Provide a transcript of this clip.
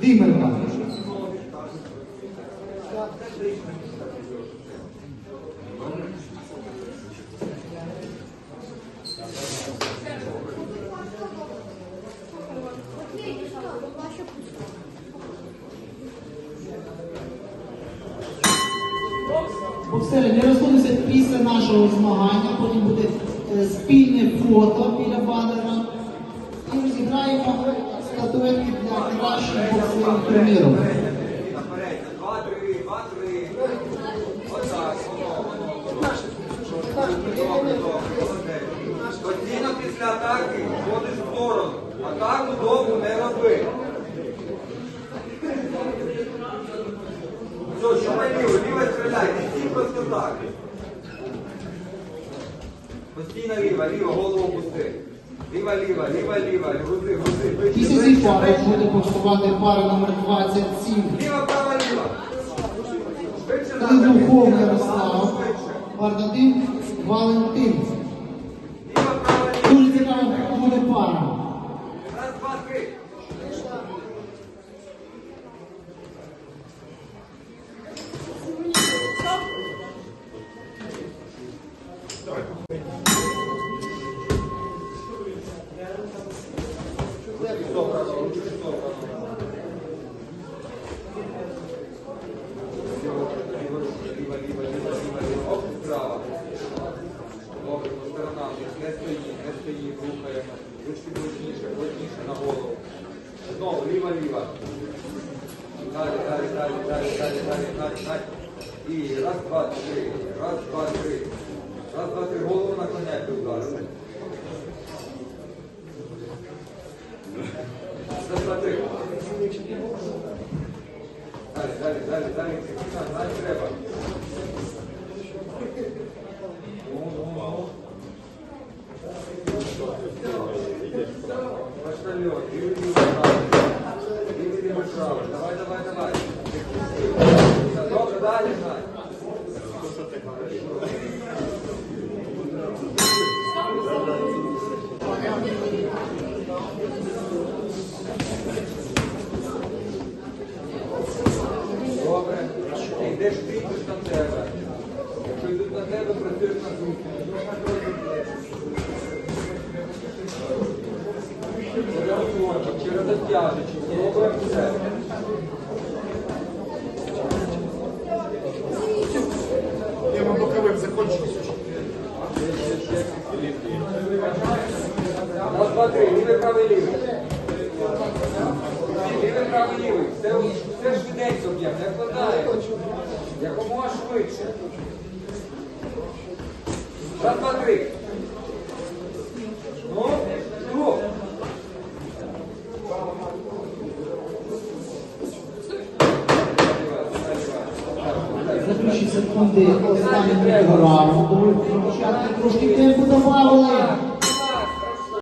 Димерка. Боксери, нашого змагання, потім буде е, спільне фото біля банера. І розіграємо статуетки для. Добре, добре, молодець. Постійно після атаки ходиш в сторону. Атаку довго не роби. Все, що ліво, ліво стріляйте, всі просто так. Постійно ліва, ліва, голову пусти. Ліва, ліва, ліва, ліва, груди, груди, Після цієї пари буде боксувати пара номер 27. Ліва, права, ліва. Тризубков. Ярослав, Швидше. Валентин. Ліва, права, ліва. Дуже цікава буде пара. Раз, два, три. Ліва, ліва, ліва, ліва, ліва. Оп, справа. Добре, по сторонам. Не стоїть, не стоїть, рухаємо. Ручки плотніше, на голову. Знову, ліва, ліва. Далі, далі, далі, далі, далі, далі, далі, далі. І раз, два, три. Раз, два, три. Раз, два, три. Голову наклоняйте удар. Раз, два, три. Далі, далі, далі, далі. Далі треба. Давай, давай, давай. Добре, далі, знай. Добре. Йдеш ти, йдеш на тебе. Якщо йдуть на тебе, працюєш на зустріч. Через через робимо все. Раз, два, три, лівий, правий, лівий. Лівий, правий, лівий. Це, все швиденько б'ємо, не вкладаємо. Якомога швидше. Раз, два, три. 2 секунди останнім програму. Тому початку трошки темпу добавили.